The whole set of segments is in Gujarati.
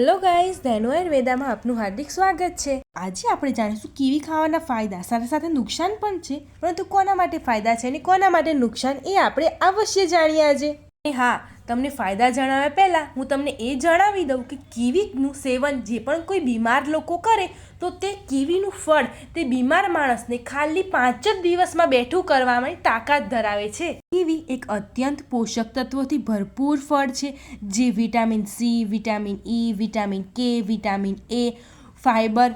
હેલો ગાઈઝ ધેનો વેદામાં આપનું હાર્દિક સ્વાગત છે. આજે આપણે જાણીશું કીવી ખાવાના ફાયદા, સાથે સાથે નુકસાન પણ છે. પરંતુ કોના માટે ફાયદા છે અને કોના માટે નુકસાન એ આપણે અવશ્ય જાણીએ આજે. હા, તમને ફાયદા જણાવ્યા પહેલાં, હું તમને એ જણાવી દઉં કે કીવીનું સેવન જે પણ કોઈ બીમાર લોકો કરે, તો તે કીવીનું ફળ તે બીમાર માણસને ખાલી પાંચ જ દિવસમાં બેઠું કરવામાં તાકાત ધરાવે છે. કીવી એક અત્યંત પોષક તત્વોથી ભરપૂર ફળ છે, જે vitamin C, vitamin E, vitamin K, vitamin A fibre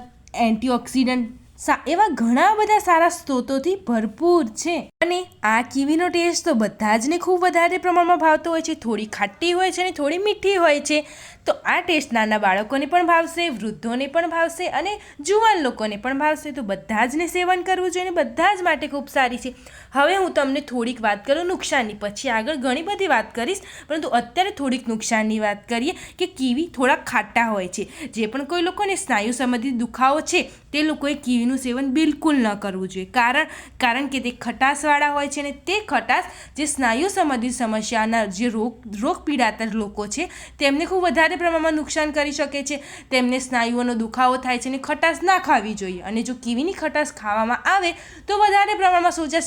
antioxidant એવા ઘણા બધા સારા સ્ત્રોતોથી ભરપૂર છે. અને આ કીવીનો ટેસ્ટ તો બધા જને ખૂબ વધારે પ્રમાણમાં ભાવતો હોય છે. થોડી ખાટી હોય છે અને થોડી મીઠી હોય છે. તો આ ટેસ્ટ નાના બાળકોને પણ ભાવશે, વૃદ્ધોને પણ ભાવશે અને જુવાન લોકોને પણ ભાવશે. તો બધા જને સેવન કરવું જોઈએ અને બધા જ માટે ખૂબ સારી છે. હવે હું તમને થોડીક વાત કરું નુકસાનની. પછી આગળ ઘણી બધી વાત કરીશ. પરંતુ અત્યારે થોડીક નુકસાનની વાત કરીએ કે કીવી થોડા ખાટા હોય છે. જે પણ કોઈ લોકોને સ્નાયુ સંબંધિત દુખાવો છે તે લોકોએ કીવીનું સેવન બિલકુલ ન કરવું જોઈએ. કારણ કારણ કે તે ખટાશવાળા હોય છે અને તે ખટાશ જે સ્નાયુ સંબંધિત સમસ્યાના જે રોગ રોગ પીડાતા લોકો છે, તેમને ખૂબ વધારે પ્રમાણમાં નુકસાન કરી શકે છે. તેમને સ્નાયુઓનો દુખાવો થાય છે અને ખટાશ ના ખાવી જોઈએ. અને જો કીવીની ખટાશ ખાવામાં આવે, તો વધારે પ્રમાણમાં સોજા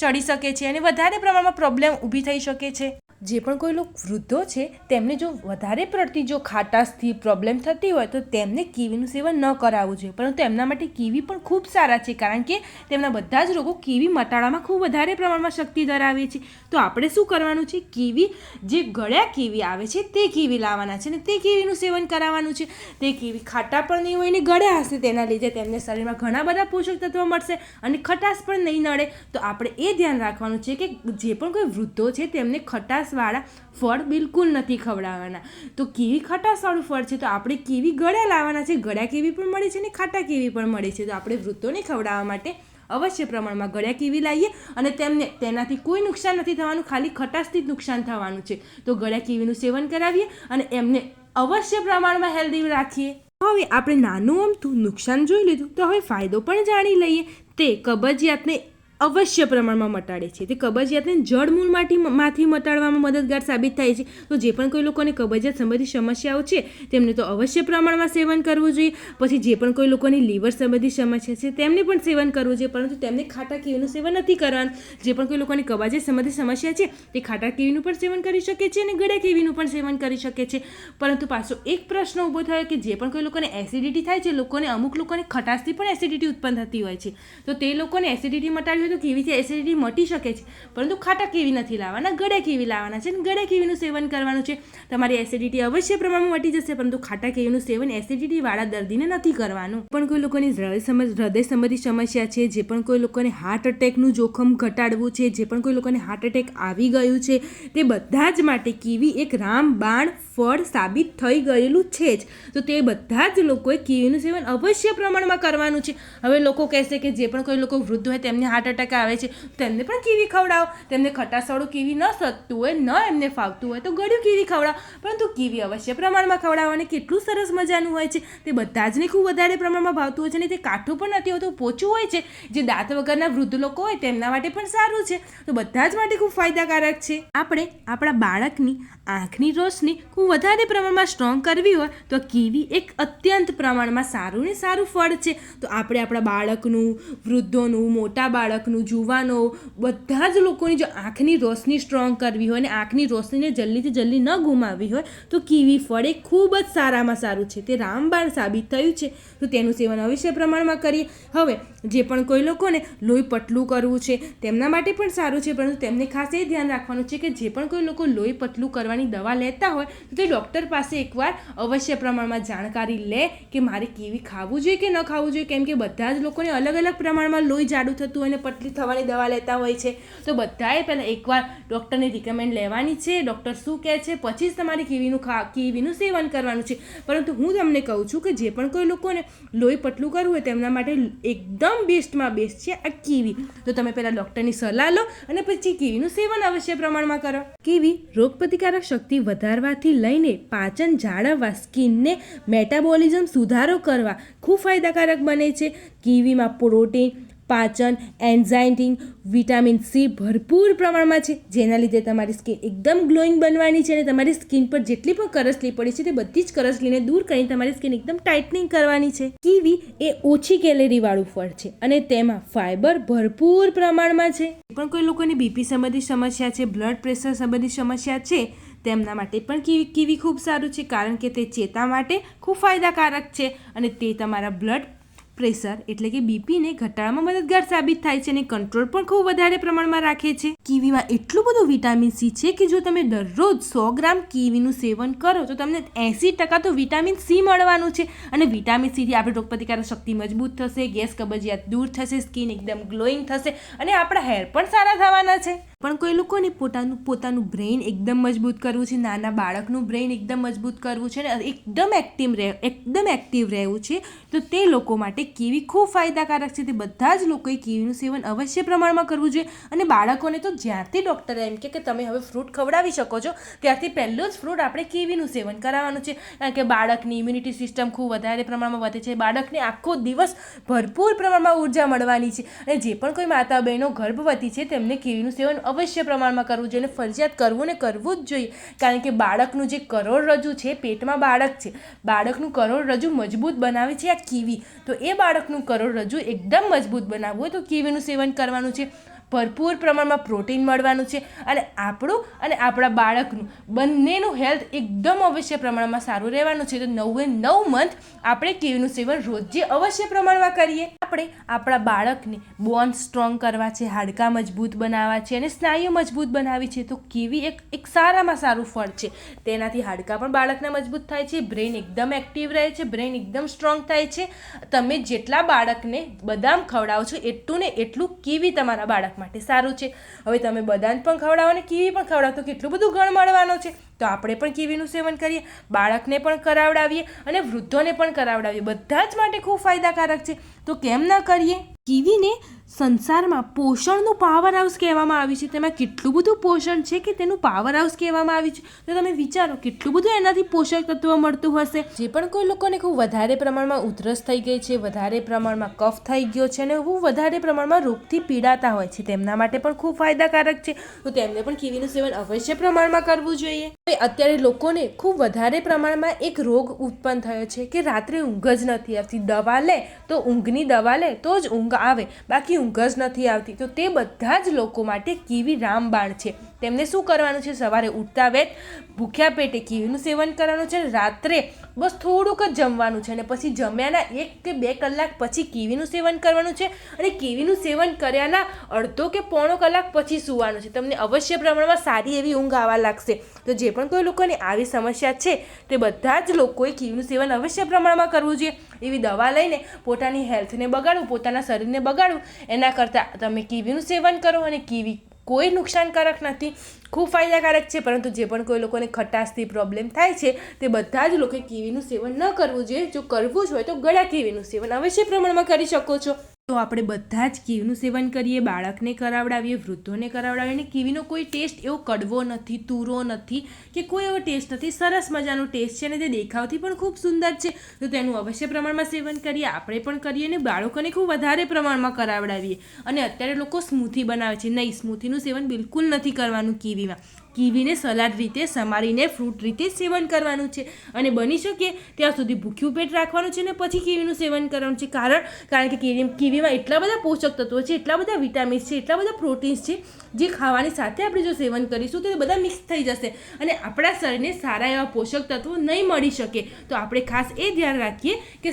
ચડી શકે છે અને વધારે પ્રમાણમાં પ્રોબ્લેમ ઊભી થઈ શકે છે. જે પણ કોઈ લોકો વૃદ્ધો છે, તેમને જો વધારે પડતી જો ખાટાશથી પ્રોબ્લેમ થતી હોય, તો તેમને કીવીનું સેવન ન કરાવવું જોઈએ. પરંતુ એમના માટે કીવી પણ ખૂબ સારા છે, કારણ કે તેમના બધા જ રોગો કીવી મટાડવામાં ખૂબ વધારે પ્રમાણમાં શક્તિ ધરાવે છે. તો આપણે શું કરવાનું છે? કીવી જે ગળ્યા કીવી આવે છે, તે કીવી લાવવાના છે અને તે કીવીનું સેવન કરાવવાનું છે. તે કીવી ખાટા પણ નહીં હોય ને ગળ્યા હશે, તેના લીધે તેમને શરીરમાં ઘણા બધા પોષક તત્વો મળશે અને ખટાશ પણ નહીં નડે. તો આપણે એ ધ્યાન રાખવાનું છે કે જે પણ કોઈ વૃદ્ધો છે, તેમને ખટાશ ખટાશવાળા ફળ બિલકુલ નથી ખવડાવવાના. તો કેવી ખટાશવાળું ફળ છે? તો આપણે કેવી ગળ્યા લાવવાના છે? ગળ્યા કેવી પણ મળે છે ને ખાટા કેવી પણ મળે છે? તો આપણે વૃદ્ધોને ખવડાવવા માટે અવશ્ય પ્રમાણમાં ગળ્યા કેવી લાવીએ અને તેમને તેનાથી કોઈ નુકસાન નથી થવાનું, ખાલી ખટાશથી જ નુકસાન થવાનું છે. તો ગળ્યા કેવીનું સેવન કરાવીએ અને એમને અવશ્ય પ્રમાણમાં હેલ્ધી રાખીએ. હવે આપણે નાનું અમથું નુકસાન જોઈ લીધું. તો હવે ફાયદો પણ જાણી લઈએ. તે કબજિયાતને અવશ્ય પ્રમાણમાં મટાડે છે. તે કબજિયાતને જળમૂળમાંથી માંથી મટાડવામાં મદદગાર સાબિત થાય છે. તો જે પણ કોઈ લોકોને કબજિયાત સંબંધિત સમસ્યાઓ છે, તેમને તો અવશ્ય પ્રમાણમાં સેવન કરવું જોઈએ. પછી જે પણ કોઈ લોકોની લીવર સંબંધિત સમસ્યા છે, તેમને પણ સેવન કરવું જોઈએ. પરંતુ તેમને ખાટા કેવીનું સેવન નથી કરવાનું. જે પણ કોઈ લોકોની કબજિયાત સંબંધિત સમસ્યા છે, તે ખાટા કેવીનું પણ સેવન કરી શકે છે અને ગળ્યા કેવીનું પણ સેવન કરી શકે છે. પરંતુ પાછો એક પ્રશ્ન ઊભો થયો કે જે પણ કોઈ લોકોને એસિડિટી થાય છે, લોકોને અમુક લોકોને ખટાશથી પણ એસિડિટી ઉત્પન્ન થતી હોય છે. તો તે લોકોને એસિડિટી મટાડવી તો કીવીથી એસિડિટી મટી શકે છે. પરંતુ ખાટા કેવી નથી લાવવાના, ગળે કેવી લાવવાના છે અને ગળે કેવીનું સેવન કરવાનું છે? તમારી એસિડિટી અવશ્ય પ્રમાણમાં મટી જશે, પરંતુ ખાટા કેવીનું સેવન એસિડિટીવાળા દર્દીને નથી કરવાનું. પણ કોઈ લોકોની હૃદય હૃદય સંબંધી સમસ્યા છે, જે પણ કોઈ લોકોને હાર્ટ એટેકનું જોખમ ઘટાડવું છે, જે પણ કોઈ લોકોને હાર્ટ એટેક આવી ગયું છે, તે બધા જ માટે કીવી એક રામબાણ ફળ સાબિત થઈ ગયેલું છે જ. તો તે બધા જ લોકોએ કીવીનું સેવન અવશ્ય પ્રમાણમાં કરવાનું છે. હવે લોકો કહેશે કે જે પણ કોઈ લોકો વૃદ્ધ હોય તેમને હાર્ટ એટેક આવે છે, તેમને પણ કીવી ખવડાવો. તેમને ખટાસવાળું કીવી ન સતતું હોય, ન એમને ફાવતું હોય તો ગળ્યું કીવી ખવડાવો. પરંતુ કીવી અવશ્ય પ્રમાણમાં ખવડાવવાની કેટલું સરસ મજાનું હોય છે. તે બધા જને ખૂબ વધારે પ્રમાણમાં ભાવતું હોય છે અને તે કાઠું પણ નથી હોતું, પોચું હોય છે. જે દાંત વગરના વૃદ્ધ લોકો હોય તેમના માટે પણ સારું છે. તો બધા જ માટે ખૂબ ફાયદાકારક છે. આપણે આપણા બાળકની આંખની રોશની ખૂબ વધારે પ્રમાણમાં સ્ટ્રોંગ કરવી હોય તો કીવી એક અત્યંત પ્રમાણમાં સારું ને સારું ફળ છે. તો આપણે આપણા બાળકનું, વૃદ્ધોનું, મોટા બાળકનું જુવાનો બધા જ લોકોની જો આંખની રોશની સ્ટ્રોંગ કરવી હોય અને આંખની રોશનીને જલ્દીથી જલ્દી ન ગુમાવવી હોય તો કીવી ફળ એ ખૂબ જ સારામાં સારું છે. તે રામબાણ સાબિત થયું છે. તો તેનું સેવન અવશ્ય પ્રમાણમાં કરીએ. હવે, જે પણ કોઈ લોકોને લોહી પતલું કરવું છે, તેમના માટે પણ સારું છે. પરંતુ તેમને ખાસ એ ધ્યાન રાખવાનું છે કે જે પણ કોઈ લોકો લોહી પતલું કરવાની દવા લેતા હોય તો તે ડૉક્ટર પાસે એકવાર અવશ્ય પ્રમાણમાં જાણકારી લે કે મારે કેવી ખાવું જોઈએ કે ન ખાવું જોઈએ. કેમ કે બધા જ લોકોને અલગ અલગ પ્રમાણમાં લોહી જાડું થતું અને પતલી થવાની દવા લેતા હોય છે. તો બધાએ પહેલાં એકવાર ડૉક્ટરની રિકમેન્ડ લેવાની છે. ડૉક્ટર શું કહે છે? પછી જ તમારે કીવીનું ખા, કીવીનું સેવન કરવાનું છે. પરંતુ હું તમને કહું છું કે જે પણ કોઈ લોકોને લોહી પતલું કરવું હોય તેમના માટે એકદમ બેસ્ટમાં બેસ્ટ છે આ કીવી. તો તમે પહેલાં ડૉક્ટરની સલાહ લો અને પછી કીવીનું સેવન અવશ્ય પ્રમાણમાં કરો. કીવી રોગપ્રતિકારક શક્તિ વધારવાથી લઈને પાચન જાળવવા, સ્કિનને મેટાબોલિઝમ સુધારો કરવા ખૂબ ફાયદાકારક બને છે. કીવીમાં પ્રોટીન, પાચન એન્ઝાઇટિંગ વિટામિન સી ભરપૂર પ્રમાણમાં છે, જેના લીધે તમારી સ્કિન એકદમ ગ્લોઈંગ બનવાની છે અને તમારી સ્કિન પર જેટલી પણ કરસલી પડી છે તે બધી જ કરસલીને દૂર કરીને તમારી સ્કિન એકદમ ટાઇટનિંગ કરવાની છે. કીવી એ ઓછી કેલેરીવાળું ફળ છે અને તેમાં ફાઇબર ભરપૂર પ્રમાણમાં છે. પણ કોઈ લોકોને બીપી સંબંધિત સમસ્યા છે, બ્લડ પ્રેશર સંબંધિત સમસ્યા છે તેમના માટે પણ કીવી કીવી ખૂબ સારું છે, કારણ કે તે ચેતા માટે ખૂબ ફાયદાકારક છે અને તે તમારા બ્લડ પ્રેશર એટલે કે બીપીને ઘટાડવામાં મદદગાર સાબિત થાય છે અને કંટ્રોલ પણ ખૂબ વધારે પ્રમાણમાં રાખે છે. કીવીમાં એટલું બધું વિટામિન સી છે કે જો તમે દરરોજ સો ગ્રામ કીવીનું સેવન કરો, તો તમને એંસી ટકા તો વિટામિન સી મળવાનું છે અને વિટામિન સીથી આપણી રોગપ્રતિકારક શક્તિ મજબૂત થશે, ગેસ કબજિયાત દૂર થશે, સ્કિન એકદમ ગ્લોઈંગ થશે અને આપણા હેર પણ સારા થવાના છે. પણ કોઈ લોકોને પોતાનું પોતાનું બ્રેઇન એકદમ મજબૂત કરવું છે, નાના બાળકનું બ્રેઇન એકદમ મજબૂત કરવું છે અને એકદમ એક્ટિવ રહે, એકદમ એક્ટિવ રહેવું છે, તો તે લોકો માટે કીવી ખૂબ ફાયદાકારક છે. તે બધા જ લોકોએ કીવીનું સેવન અવશ્ય પ્રમાણમાં કરવું જોઈએ. અને બાળકોને તો જ્યારથી ડૉક્ટરે એમ કે તમે હવે ફ્રૂટ ખવડાવી શકો છો, ત્યારથી પહેલું જ ફ્રૂટ આપણે કીવીનું સેવન કરાવવાનું છે. કારણ કે બાળકની ઇમ્યુનિટી સિસ્ટમ ખૂબ વધારે પ્રમાણમાં વધે છે. બાળકને આખો દિવસ ભરપૂર પ્રમાણમાં ઊર્જા મળવાની છે. અને જે પણ કોઈ માતા બહેનો ગર્ભવતી છે, તેમને કીવીનું સેવન અવશ્ય પ્રમાણમાં કરવું જોઈએ અને ફરજિયાત કરવું ને કરવું જ જોઈએ. કારણ કે બાળકનું જે કરોડરજ્જુ છે, પેટમાં બાળક છે, બાળકનું કરોડરજ્જુ મજબૂત બનાવે છે આ કીવી. તો એ બાળકનું કરોડરજ્જુ એકદમ મજબૂત બનાવવું હોય તો કીવીનું સેવન કરવાનું છે. ભરપૂર પ્રમાણમાં પ્રોટીન મળવાનું છે અને આપણું અને આપણા બાળકનું બંનેનું હેલ્થ એકદમ અવશ્ય પ્રમાણમાં સારું રહેવાનું છે. તો નવે નવ મંથ આપણે કીવીનું સેવન રોજે અવશ્ય પ્રમાણમાં કરીએ. આપણે આપણા બાળકને બોન સ્ટ્રોંગ કરવા છે, હાડકાં મજબૂત બનાવવા છે અને સ્નાયુ મજબૂત બનાવી છે. તો કીવી એક એક સારામાં સારું ફળ છે. તેનાથી હાડકાં પણ બાળકના મજબૂત થાય છે, બ્રેઇન એકદમ એક્ટિવ રહે છે, બ્રેઇન એકદમ સ્ટ્રોંગ થાય છે. તમે જેટલા બાળકને બદામ ખવડાવો છો, એટલું ને એટલું કીવી તમારા બાળક માટે સારું છે. હવે તમે બદામ પણ ખવડાવો અને કીવી પણ ખવડાવો તો કેટલું બધું ગણ મળવાનું છે. તો આપણે પણ કીવીનું સેવન કરીએ, બાળકને પણ કરાવડાવીએ અને વૃદ્ધોને પણ કરાવડાવીએ. બધા જ માટે ખૂબ ફાયદાકારક છે. તો કેમ ન કરીએ? કીવીને સંસારમાં પોષણનું પાવર હાઉસ કહેવામાં આવ્યું છે. તેમાં કેટલું બધું પોષણ છે કે તેનું પાવર હાઉસ કહેવામાં આવ્યું છે? તો તમે વિચારો, કેટલું બધું એનાથી પોષક તત્વ મળતું હશે? જે પણ કોઈ લોકોને ખૂબ વધારે પ્રમાણમાં ઉધરસ થઈ ગઈ છે, વધારે પ્રમાણમાં કફ થઈ ગયો છે અને ખૂબ વધારે પ્રમાણમાં રોગથી પીડાતા હોય છે, તેમના માટે પણ ખૂબ ફાયદાકારક છે. તો તેમને પણ કીવીનું સેવન અવશ્ય પ્રમાણમાં કરવું જોઈએ. હવે અત્યારે લોકોને ખૂબ વધારે પ્રમાણમાં એક રોગ ઉત્પન્ન થયો છે કે રાત્રે ઊંઘ જ નથી આવતી. દવા લે તો ઊંઘની દવા લે, તો જ ઊંઘ આવે. બાકી ઊંઘ જ નથી આવતી. તો તે બધા જ લોકો માટે કીવી રામબાણ છે. તેમને શું કરવાનું છે? સવારે ઉઠતા વેત ભૂખ્યા પેટે કીવીનું સેવન કરવાનું છે, રાત્રે બસ થોડુંક જ જમવાનું છે અને પછી જમ્યાના એક કે બે કલાક પછી કીવીનું સેવન કરવાનું છે અને કીવીનું સેવન કર્યાના અડધો કે પોણો કલાક પછી સૂવાનું છે. તમને અવશ્ય પ્રમાણમાં સારી એવી ઊંઘ આવવા લાગશે. તો જે પણ કોઈ લોકોને આવી સમસ્યા છે, તે બધા જ લોકોએ કીવીનું સેવન અવશ્ય પ્રમાણમાં કરવું જોઈએ. એવી દવા લઈને પોતાની હેલ્થને બગાડવું, પોતાના શરીરને બગાડવું, એના કરતાં તમે કીવીનું સેવન કરો અને કીવી કોઈ નુકસાનકારક નથી, ખૂબ ફાયદાકારક છે, પરંતુ જે પણ કોઈ લોકોને ખટાશથી પ્રોબ્લેમ થાય છે, તે બધા જ લોકોએ કીવીનું સેવન ન કરવું જોઈએ. જો કરવું જ હોય તો ગળા કીવીનું સેવન અવશ્ય પ્રમાણમાં કરી શકો છો. તો આપણે બધા જ કીવીનું સેવન કરીએ, બાળકને કરાવડાવીએ, વૃદ્ધોને કરાવડાવીએ અને કીવીનો કોઈ ટેસ્ટ એવો કડવો નથી, તુરો નથી કે કોઈ એવો ટેસ્ટ નથી. સરસ મજાનો ટેસ્ટ છે અને તે દેખાવથી પણ ખૂબ સુંદર છે. તો તેનું અવશ્ય પ્રમાણમાં સેવન કરીએ, આપણે પણ કરીએ અને બાળકોને ખૂબ વધારે પ્રમાણમાં કરાવડાવીએ. અને અત્યારે લોકો સ્મૂથી બનાવે છે. નહીં સ્મૂથીનું સેવન બિલકુલ નથી કરવાનું કીવીમાં. કીવીને સલાડ રીતે સમારીને ફ્રૂટ રીતે સેવન કરવાનું છે. અને બની શકે ત્યાં સુધી ભૂખ્યું પેટ રાખવાનું છે ને પછી કીવીનું સેવન કરવાનું છે. કારણ કારણ કે કીવી, કીવીમાં એટલા બધા પોષક તત્વો છે, એટલા બધા વિટામિન્સ છે, એટલા બધા પ્રોટીન્સ છે, જે ખાવાની સાથે આપણે જો સેવન કરીશું તો એ બધા મિક્સ થઈ જશે. અને આપણા શરીરને સારા એવા પોષક તત્વો નહીં મળી શકે. તો આપણે ખાસ એ ધ્યાન રાખીએ કે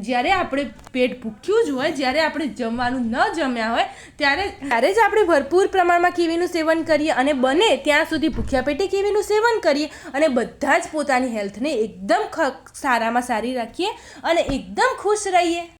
જ્યારે આપણે પેટ ભૂખ્યું જ હોય, જ્યારે આપણે જમવાનું ન જમ્યા હોય, ત્યારે ત્યારે જ આપણે ભરપૂર પ્રમાણમાં કીવીનું સેવન કરીએ અને બને ત્યાં સુધી ભૂખ્યા પેટે કેવીનું સેવન કરીએ અને બધા જ પોતાની હેલ્થને એકદમ સારામાં સારી રાખીએ અને એકદમ ખુશ રહીએ.